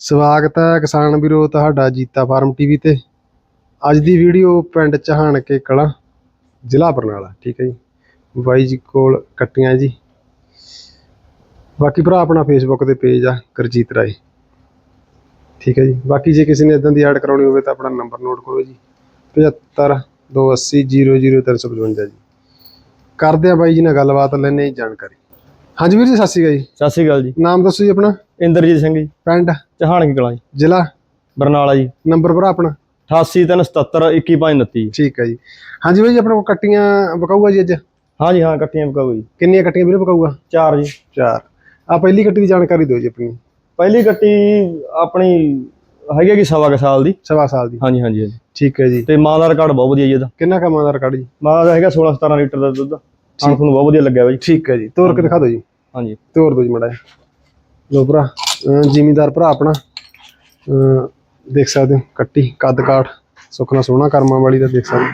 ਸਵਾਗਤ ਹੈ ਕਿਸਾਨ ਵੀਰੋ, ਤੁਹਾਡਾ ਜੀਤਾ ਫਾਰਮ ਟੀਵੀ ਤੇ। ਅੱਜ ਦੀ ਵੀਡੀਓ ਪਿੰਡ ਚਹਾਣ ਕੇ ਕਲਾਂ, ਜ਼ਿਲ੍ਹਾ ਬਰਨਾਲਾ, ਠੀਕ ਹੈ ਜੀ। ਬਾਈ ਜੀ ਕੋਲ ਕੱਟੀਆਂ ਜੀ। ਬਾਕੀ ਭਰਾ ਆਪਣਾ ਫੇਸਬੁੱਕ ਤੇ ਪੇਜ ਆ ਕਰਜੀਤ ਰਾਏ। ਠੀਕ ਹੈ ਜੀ। ਬਾਕੀ ਜੇ ਕਿਸੇ ਨੇ ਇਦਾਂ ਦੀ ਐਡ ਕਰਾਉਣੀ ਹੋਵੇ ਤਾਂ ਆਪਣਾ ਨੰਬਰ ਨੋਟ ਕਰੋ ਜੀ। 75 280 00355 ਜੀ। ਕਰਦੇ ਆ ਬਾਈ ਜੀ ਨਾਲ ਗੱਲਬਾਤ ਲੈਣੇ ਜੀ ਜਾਣਕਾਰੀ। ਹਾਂਜੀ ਵੀਰ ਜੀ ਸਤਿ ਸ਼੍ਰੀ ਅਕਾਲ ਜੀ। ਸਤਿ ਸ਼੍ਰੀ ਅਕਾਲ ਜੀ। ਨਾਮ ਦੱਸੋ ਜੀ ਆਪਣਾ? ਇੰਦਰਜੀਤ ਸਿੰਘ ਜੀ। ਪਿੰਡ? ਚਹਾਣ ਕੀ ਕਲਾਂ ਜੀ। ਜ਼ਿਲ੍ਹਾ? ਬਰਨਾਲਾ ਜੀ। ਨੰਬਰ ਭਰਾ ਆਪਣਾ? 8837 21529 ਠੀਕ ਹੈ ਜੀ। ਹਾਂਜੀ ਬਾਈ ਜੀ ਆਪਣੇ ਕੱਟੀਆਂ ਬਕਾਊਗਾ ਜੀ ਅੱਜ? ਹਾਂ ਜੀ ਹਾਂ ਇਕੱਠੀਆਂ ਪਕਾਓ ਜੀ। ਕਿੰਨੀਆਂ ਕੱਟੀਆਂ ਵੀਰੇ ਬਕਾਊਗਾ ਚਾਰ ਜੀ। ਚਾਰ। ਆ ਪਹਿਲੀ ਕੱਟੀ ਦੀ ਜਾਣਕਾਰੀ ਦਿਓ ਜੀ ਆਪਣੀ। ਪਹਿਲੀ ਕੱਟੀ ਆਪਣੀ ਹੈਗੀ ਕਿ ਸਵਾ ਕੁ ਸਾਲ ਦੀ। ਸਵਾ ਸਾਲ ਦੀ। ਹਾਂਜੀ ਹਾਂਜੀ ਹਾਂਜੀ। ਠੀਕ ਹੈ ਜੀ। ਤੇ ਮਾਂ ਦਾ ਰਿਕਾਰਡ ਬਹੁਤ ਵਧੀਆ ਜੀ ਇਹਦਾ। ਕਿੰਨਾ ਕਮਾਂ ਦਾ ਰਿਕਾਰਡ ਜੀ? ਮਾਂ ਦਾ ਹੈਗਾ 16 17 ਲੀਟਰ ਦਾ ਦੁੱਧ। ਹਾਂ ਤੁਹਾਨੂੰ ਬਹੁਤ ਵਧੀਆ ਲੱਗਿਆ ਜੀ ਠੀਕ ਹੈ ਜੀ। ਤੋਰ ਕੇ ਦਿਖਾ ਦਿਓ ਜੀ। ਹਾਂਜੀ। ਤੋਰ ਦਿਓ ਜੀ ਮੜਾ ਲੋ ਭਰਾ ਜ਼ਿਮੀਂਦਾਰ ਭਰਾ ਆਪਣਾ ਦੇਖ ਸਕਦੇ ਹੋ ਕੱਟੀ ਕੱਦ ਕਾਠ ਸੁਖਨਾ ਸੋਹਣਾ ਕਰਮਾਂ ਵਾਲੀ ਦਾ ਦੇਖ ਸਕਦੇ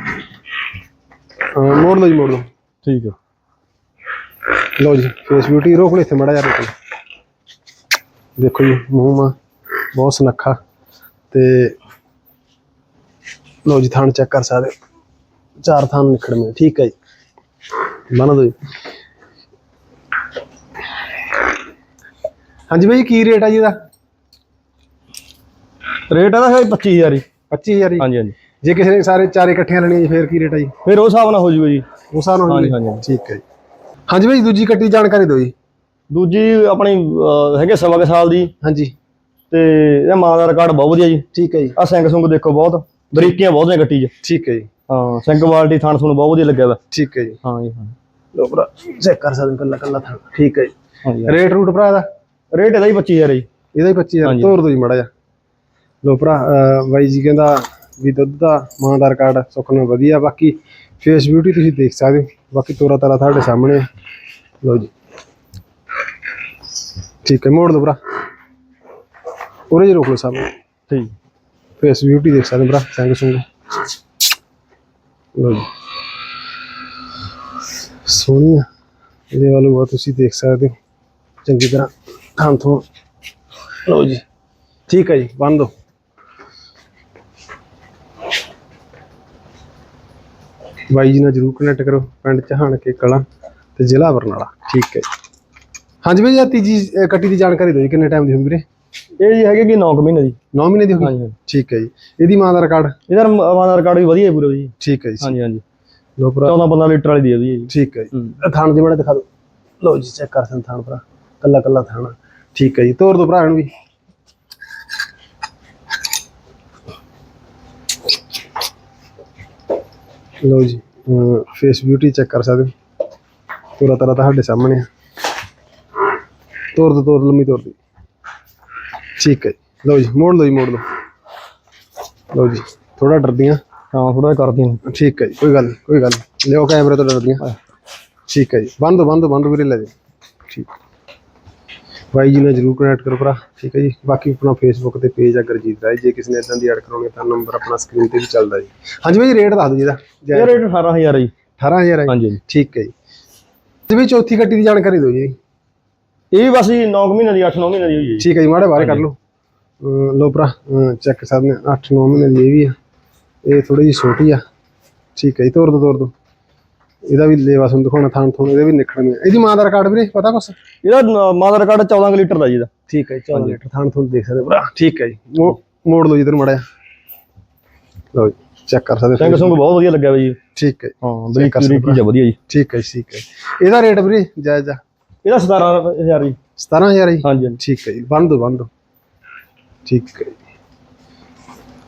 ਹੋ। ਮੋੜ ਲਓ ਜੀ ਮੋੜ ਲਓ। ਠੀਕ ਹੈ ਲਓ ਜੀ ਫੇਸ ਬਿਊਟੀ ਰੋਕ ਲਓ ਇੱਥੇ ਮੜਾ ਯਾਰ ਰੋਕ। ਦੇਖੋ ਜੀ ਮੂੰਹ ਮਾ ਬਹੁਤ ਸੁਨੱਖਾ। ਤੇ ਲਓ ਜੀ ਥਾਣ ਚੈੱਕ ਕਰ ਸਕਦੇ। ਚਾਰ ਥਾਣ ਨਿਖੜਵੇਂ ਠੀਕ ਹੈ ਜੀ। ਮੰਨ ਦੋ ਜੀ ਹਾਂਜੀ ਬਾਈ ਕੀ ਰੇਟ ਆ ਜੀ ਇਹਦਾ? ਰੇਟ ਇਹਦਾ ਹੈ 25000 ਜੀ 25000 ਜੀ ਹਾਂਜੀ ਹਾਂਜੀ। ਜੇ ਕਿਸੇ ਨੇ ਸਾਰੇ ਚਾਰੇ ਇਕੱਠੀਆਂ ਲੈਣੀਆਂ ਜੀ ਫੇਰ ਕੀ ਰੇਟ ਆ ਜੀ? ਫਿਰ ਉਹ ਹਿਸਾਬ ਨਾਲ ਹੋ ਜੂਗਾ ਜੀ। ਉਸ ਹਿਸਾਬ ਨਾਲ ਹਾਂਜੀ, ਹੋਊਗਾ? ਹਾਂਜੀ। ਠੀਕ ਹੈ ਜੀ। ਹਾਂਜੀ ਬਾਈ ਦੂਜੀ ਕੱਟੀ ਜਾਣਕਾਰੀ ਦਿਓ ਜੀ। ਦੂਜੀ ਆਪਣੀ ਅਹ, ਹੈਗੇ ਸਵਾ ਕੁ ਸਾਲ ਦੀ। ਹਾਂਜੀ। ਤੇ ਇਹਦਾ ਮਾਂ ਦਾ ਰਿਕਾਰਡ ਬਹੁਤ ਵਧੀਆ ਜੀ। ਠੀਕ ਹੈ ਜੀ। ਆ ਸਿੰਘ ਸੁੰਗ ਦੇਖੋ ਬਹੁਤ। ਬਰੀਕੀਆਂ ਬਹੁਤ ਨੇ ਗੱਟੀ 'ਚ। ਠੀਕ ਹੈ ਜੀ। ਹਾਂ ਸਿੰਘ ਕੁਆਲਿਟੀ ਥਾਣ ਤੁਹਾਨੂੰ ਬਹੁਤ ਵਧੀਆ ਲੱਗਿਆ ਵਾ। ਠੀਕ ਹੈ ਜੀ। ਹਾਂ ਜੀ ਹਾਂ। ਲੋ ਭਰਾ ਚੈੱਕ ਕਰ ਸਕਦੇ ਕੱਲਾ ਕੱਲਾ ਥਾਂ ਠੀਕ ਹੈ ਜੀ। ਰੇਟ ਰੂਟ ਭਰਾ ਦਾ ਰੇਟ ਇਹਦਾ ਹੀ 25000 ਹੈ ਜੀ। ਇਹਦਾ ਹੀ 25000 ਹਾਂਜੀ। ਤੋਰ ਦੋ ਜੀ ਮੜਾ ਜਾ ਲੋ ਭਰਾ ਬਾਈ ਜੀ ਕਹਿੰਦਾ ਵੀ ਦੁੱਧ ਦਾ ਮਾਂ ਦਾ ਰਿਕਾਰਡ ਸੁੱਕਣਾ ਵਧੀਆ। ਬਾਕੀ ਫੇਸ ਬਿਊਟੀ ਤੁਸੀਂ ਦੇਖ ਸਕਦੇ ਹੋ। ਬਾਕੀ ਤੋਰਾ ਤਾਰਾ ਤੁਹਾਡੇ ਸਾਹਮਣੇ। ਲਓ ਜੀ। ਠੀਕ ਹੈ ਮੋੜ ਦੋ ਭਰਾ। ਉਰੇ ਜੀ ਰੋਕ ਲਓ ਸਾਹਮਣੇ। ਠੀਕ। ਫੇਸ ਬਿਊਟੀ ਦੇਖ ਸਕਦੇ ਭਰਾ ਸੰਗ ਸੁੰਗ ਲਓ ਜੀ। ਸੋਹਣੀ ਇਹਦੇ ਵੱਲੋਂ ਆ ਤੁਸੀਂ ਦੇਖ ਸਕਦੇ ਹੋ। ਚੰਗੀ ਤਰ੍ਹਾਂ ਥਾਂ ਤੋਂ ਲਓ ਜੀ। ਠੀਕ ਹੈ ਜੀ ਬੰਦ ਦੋ ਬਾਈ ਜੀ ਨਾਲ ਜਰੂਰ ਕਨੈਕਟ ਕਰੋ ਪਿੰਡ ਚਹਾਣ ਕੇ ਕਲਾਂ ਤੇ ਜ਼ਿਲ੍ਹਾ ਬਰਨਾਲਾ। ਠੀਕ ਹੈ ਜੀ। ਹਾਂਜੀ ਬਾਈ ਜੀ ਤੀਜੀ ਅਹ, ਕੱਟੀ ਦੀ ਜਾਣਕਾਰੀ ਦਿਓ ਜੀ ਕਿੰਨੇ ਟਾਈਮ ਦੀ ਹੋਊਗੀ ਵੀਰੇ? ਇਹ ਜੀ ਹੈਗੇ ਕਿ 9 ਮਹੀਨੇ ਦੀ। 9 ਮਹੀਨੇ ਦੀ ਹਾਂਜੀ ਹਾਂਜੀ। ਠੀਕ ਹੈ ਜੀ। ਇਹਦੀ ਮਾਂ ਦਾ ਰਿਕਾਰਡ ਇਹਦਾ ਮਾਂ ਦਾ ਰਿਕਾਰਡ ਵੀ ਵਧੀਆ ਹੈ ਪੂਰਾ ਜੀ। ਠੀਕ ਹੈ ਜੀ। ਹਾਂਜੀ ਹਾਂਜੀ। ਲੋ ਭਰਾ। 14 15 ਲੀਟਰ ਵਾਲੀ ਦੀ ਹੈ ਜੀ। ਠੀਕ ਹੈ ਜੀ। ਹੂੰ। ਇਹ ਥਾਣ ਦੀ ਮੜਾ ਦਿਖਾ ਦਿਓ। ਲਓ ਜੀ ਚੈੱਕ ਕਰ ਸਨ ਥਾਣ ਭਰਾ। ਕੱਲਾ ਕੱਲਾ ਥਾਣਾ ਠੀਕ ਹੈ ਜੀ। ਤੋਰ ਦੋ ਭਰਾ ਵੀ। ਲਓ ਜੀ। ਫੇਸ ਬਿਊਟੀ ਚੈੱਕ ਕਰ ਸਕਦੇ ਹੋ। ਤੋਰਾ ਤਰਾ ਤੁਹਾਡੇ ਸਾਹਮਣੇ ਆ। ਤੋਰ ਦੋ ਤੋਰ ਲੰਮੀ ਤੋਰ ਦੀ ਠੀਕ ਹੈ ਜੀ। ਲਓ ਜੀ ਮੋੜ ਲਓ ਜੀ ਮੋੜ ਲਓ। ਲਓ ਜੀ ਥੋੜਾ ਡਰਦੀਆਂ। ਹਾਂ ਥੋੜਾ ਕਰਦੀ ਹਾਂ ਠੀਕ ਹੈ ਜੀ ਕੋਈ ਗੱਲ ਨੀ, ਕੋਈ ਗੱਲ ਨੀ। ਲਿਓ ਕੈਮਰੇ ਤੋਂ ਡਰਦੀਆਂ। ਠੀਕ ਹੈ ਜੀ ਬੰਦ ਬੰਦ ਬੰਦ ਵੀਰੇ ਲੈ ਜੀ ਠੀਕ। ਬਾਈ ਜੀ ਨਾਲ ਜਰੂਰ ਕਨੈਕਟ ਕਰੋ ਭਰਾ। ਠੀਕ ਹੈ ਜੀ ਬਾਕੀ ਆਪਣਾ ਫੇਸਬੁੱਕ ਤੇ ਪੇਜ ਆ ਗੁਰਜੀਤ ਰਾਏ ਜੇ ਕਿਸੇ ਨੇ ਇਦਾਂ ਦੀ ਐਡ ਕਰਾਉਣੀ ਤਾਂ ਨੰਬਰ ਆਪਣਾ ਸਕਰੀਨ ਤੇ ਵੀ ਚੱਲਦਾ ਜੀ। ਹਾਂਜੀ ਬਾਈ ਰੇਟ ਦੱਸ ਦਿਓ ਜੀ ਇਹਦਾ। ਇਹ ਜੈ ਰੇਟ 18000 ਹੈ ਜੀ। 18000 ਹੈ ਜੀ। ਹਾਂਜੀ। ਠੀਕ ਹੈ ਜੀ। ਤੇ ਵੀ ਚੌਥੀ ਗੱਟੀ ਦੀ ਜਾਣਕਾਰੀ ਦਿਓ ਜੀ। ਇਹ ਵੀ ਬਸ ਜੀ 9 ਮਹੀਨੇ ਦੀ 8-9 ਮਹੀਨੇ ਦੀ ਹੋਈ ਹੈ ਜੀ। ਠੀਕ ਹੈ ਜੀ ਮਾੜੇ ਬਾਹਰ ਕੱਢ ਲਓ। ਅਹ ਲਓ ਭਰਾ ਚੈੱਕ ਸਕਦੇ 8-9 ਮਹੀਨੇ ਦੀ ਇਹ ਵੀ ਆ। ਇਹ ਥੋੜੀ ਜਿਹੀ ਛੋਟੀ ਆ। ਠੀਕ ਹੈ ਜੀ ਤੋਰ ਦੋ ਤੋਰ ਦੋ। ਇਹਦਾ ਵੀ ਲੇਵਾ ਤੁਹਾਨੂੰ ਦਿਖਾਉਣਾ ਥਾਣ ਥੋਣ ਇਹਦੇ ਵੀ ਨਿਕਲਣੇ ਆ। ਇਹਦੀ ਮਾਂ ਦਾ ਰਿਕਾਰਡ ਵੀਰੇ ਪਤਾ ਕੁਛ? ਇਹਦਾ ਨ- ਮਾਂ ਦਾ ਰਿਕਾਰਡ 14 ਕੁ ਲੀਟਰ ਦਾ ਜੀ ਇਹਦਾ। ਠੀਕ ਹੈ 14 ਲੀਟਰ। ਥਾਣ ਤੁਹਾਨੂੰ ਦੇਖ ਸਕਦੇ ਹੋ ਭਰਾ। ਠੀਕ ਹੈ ਜੀ ਮੋ- ਮੋੜ ਲਓ ਜਿੱਧਰ ਮੜਿਆ ਲਓ ਜੀ ਚੈੱਕ ਕਰ ਸਕਦੇ ਸਿੰਘ ਹੋ। ਸੁੰਗ ਬਹੁਤ ਵਧੀਆ ਲੱਗਿਆ ਜੀ। ਠੀਕ ਹੈ ਜੀ, ਹਾਂ ਬਰੀਕ ਕਰ ਸਕਦੇ ਵਧੀਆ ਜੀ। ਠੀਕ ਹੈ ਜੀ, ਠੀਕ ਹੈ ਜੀ। ਇਹਦਾ ਰੇਟ ਵੀਰੇ ਜਾਇਜ਼। ਆ ਇਹਦਾ 17000 ਜੀ। 17000 ਜੀ? ਹਾਂਜੀ ਹਾਂਜੀ। ਠੀਕ ਹੈ ਜੀ ਬੰਦ ਦੋ ਬੰਦ। ਦੋ ਠੀਕ ਹੈ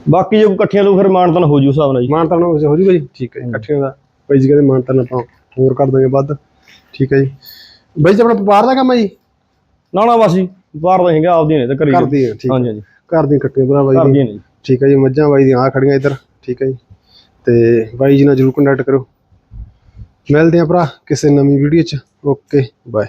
ਬਾਕੀ ਜੇ ਇਕੱਠੀਆਂ ਲੂ ਫਿਰ ਮਾਨਤਨ ਹੋ ਜੂ ਹਿਸਾਬ ਨਾਲ ਜੀ। ਮਾਨਤਾਨ ਹੋ ਜੂਗਾ ਜੀ? ਠੀਕ ਹੈ ਜੀ ਇਕੱਠਿਆਂ ਦਾ। ਬਾਈ ਜੀ ਕਹਿੰਦੇ ਮਾਨਤਾਨ ਆਪਾਂ ਹੋਰ ਕਰ ਦਾਂਗੇ ਵੱਧ। ਠੀਕ ਹੈ ਜੀ। ਬਾਈ ਜੀ ਆਪਣਾ ਵਪਾਰ ਦਾ ਕੰਮ ਹੈ ਜੀ? ਨਾ ਨਾ ਬਸ ਜੀ ਬਾਹਰ ਦਾ ਹੈਗਾ ਆਪਦੀਆਂ ਨੇ ਤੇ ਘਰੀ ਕਰਦੀ ਹੈ ਠੀਕ ਹਾਂਜੀ ਹਾਂਜੀ। ਘਰ ਦੀਆਂ ਕੱਟੀਆਂ ਭਰਾ ਬਾਈ ਘਰ ਦੀ ਦੀਆਂ ਨੇ ਜੀ। ਠੀਕ ਹੈ ਜੀ ਮੱਝਾਂ ਬਾਈ ਦੀਆਂ ਆ ਖੜੀਆਂ ਇੱਧਰ। ਠੀਕ ਹੈ ਜੀ। ਤੇ ਬਾਈ ਜੀ ਨਾਲ ਜਰੂਰ ਕੰਟੈਕਟ ਕਰੋ ਮਿਲਦੇ ਆ ਭਰਾ ਕਿਸੇ ਨਵੀਂ ਵੀਡੀਓ 'ਚ। Okay bye